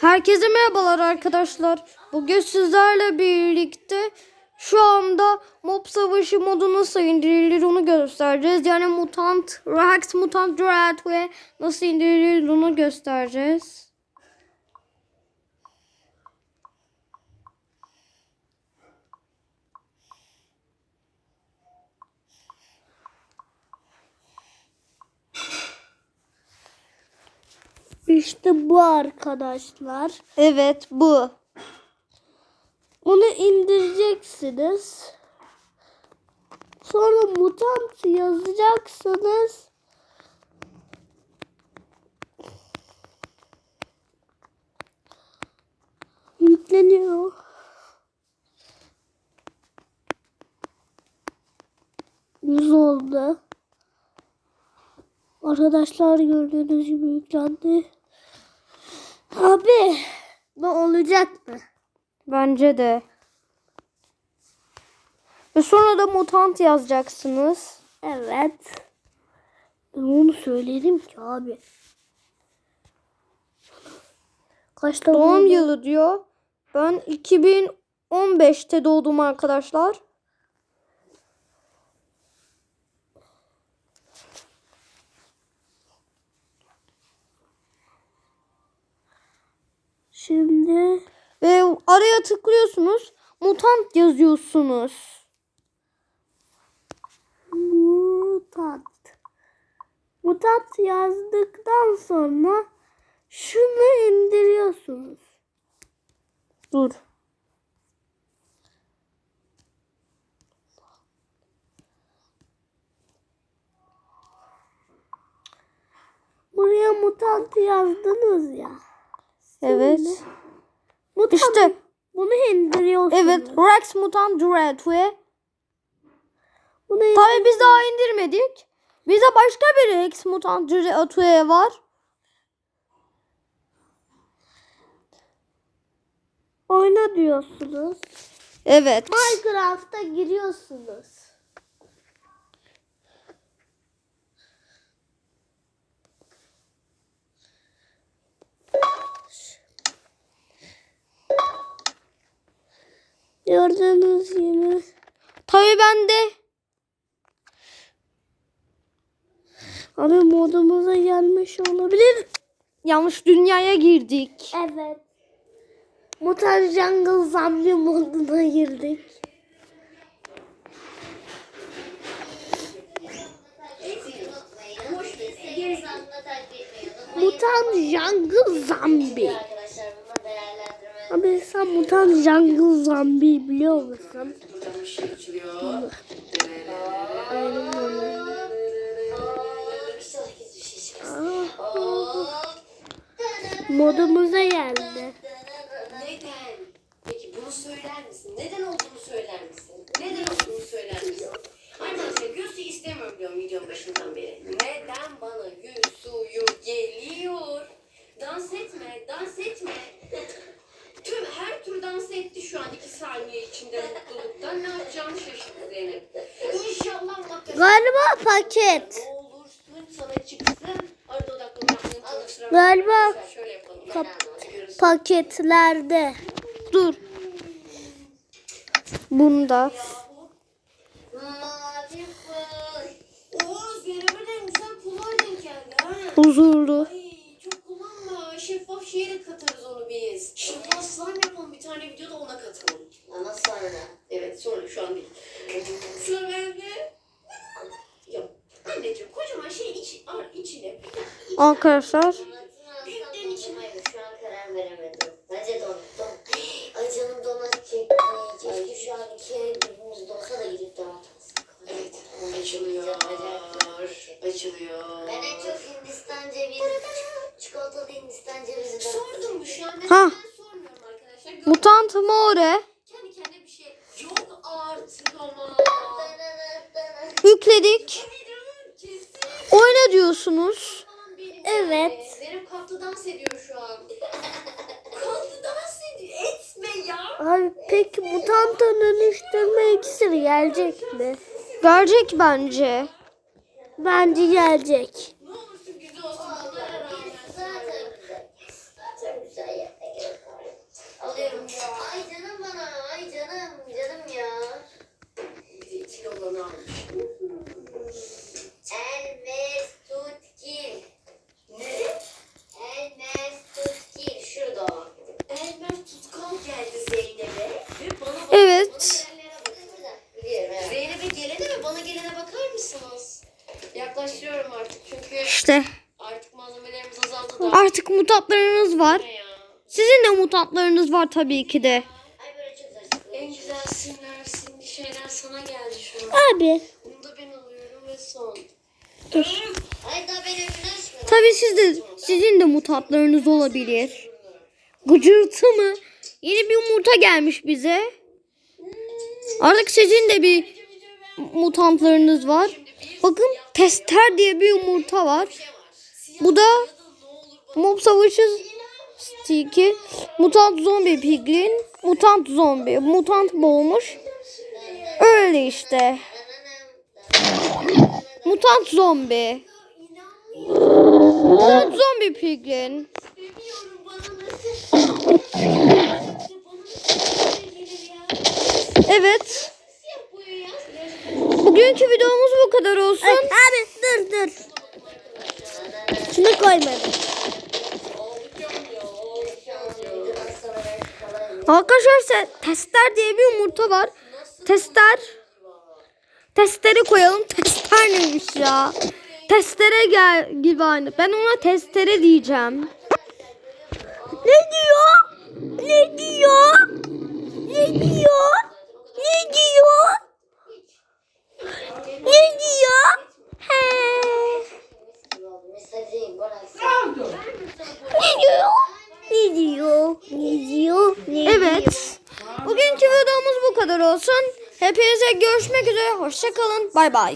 Herkese merhabalar arkadaşlar. Bugün sizlerle birlikte şu anda mob savaşı modu nasıl indirilir onu göstereceğiz. Yani mutant, Rex Mutant Dread ve nasıl indirilir onu göstereceğiz. İşte bu arkadaşlar. Evet bu. Onu indireceksiniz. Sonra mutant yazacaksınız. Yükleniyor. Yüz oldu. Arkadaşlar gördüğünüz gibi yüklendi. Abi bu olacak mı? Bence de. Ve sonra da mutant yazacaksınız. Evet. Ben onu söyledim ki abi. Kaç tane Doğum yılı diyor. Ben 2015'te doğdum arkadaşlar. Şimdi Ve araya tıklıyorsunuz. Mutant yazıyorsunuz. mutant. Mutant yazdıktan sonra şunu indiriyorsunuz. Dur. Buraya mutant yazdınız ya. Evet. Mutant İşte bunu indiriyorsunuz. evet Rex Mutant Dread ve Bunu tabii biz daha indirmedik. Bize başka bir Rex Mutant Dread var. oyna diyorsunuz. Evet. Minecraft'a giriyorsunuz. Gördüğünüz gibi Tabii ben de abi modumuza gelmiş olabilir. yanlış dünyaya girdik. Evet. Mutant Jungle Zombie moduna girdik. Mutant Jungle Zombie. Abi sen Mutant Jungle Zombie biliyor musun? Hop. Modumuza geldi. İçinde mutluluktan. Ne yapacağını şaşırdı Zeynep. İnşallah makyaj. Galiba paket. Ne olursun sana çıksın. Arada odaklanmak tanıştıramam. Galiba Şöyle yapalım. kap- paketlerde. Dur. Bunda. Mavi Zeynep'e de güzel ha. Huzurlu. Ay çok kullanma. Şeffaf şeye de katarız onu biz. Evet açılıyor. Açılıyor. Ben en çok Hindistan cevizi, çikolatalı Hindistan cevizi Sordum mu şu an? Ben Ha. sormuyorum arkadaşlar. Mutant More Kendi kendine bir şey yok artık ama. yükledik. Oyna diyorsunuz. Evet. be. Benim kalktı dans ediyor şu an. kalktı dans ediyor. Etme ya. Abi peki mutanta dönüştürme iksiri gelecek mi? Gelecek bence. Bence gelecek. eve gelene ve bana gelene bakar mısınız? Yaklaşıyorum artık çünkü İşte artık malzemelerimiz azaldı da. artık mutatlarınız var. Ya? Sizin de mutatlarınız var tabii ki de. En güzel sinler sinli şeyler sana geldi şu an. Abi. Bunu da ben alıyorum ve son. Dur. Ay daha ben ömrümden sonra. Tabii siz de sizin de mutatlarınız olabilir. Gıcırtı mı? Yeni bir yumurta gelmiş bize. Artık sizin de bir mutantlarınız var. Bakın tester diye bir yumurta var. Bu da mob savaşı stiki. Mutant zombi piglin. Mutant zombi. Mutant boğmuş. Öyle işte. Mutant zombi. Mutant zombi piglin. Evet. Yapıyor ya. Bugünkü videomuz bu kadar olsun. Abi dur dur. Şunu koymadım. Arkadaşlar tester diye bir yumurta var. Tester. Testere koyalım. Tester neymiş ya? Testere gel gibi aynı. Ben ona testere diyeceğim. Ne diyor? Ne diyor? Ne diyor? Ne diyor? Ne diyor? He. Mesajı bırak. Ne diyor? Ne diyor? Ne diyor? Ne Evet. Bugünkü videomuz bu kadar olsun. Hepinize görüşmek üzere. Hoşçakalın. Bay bay.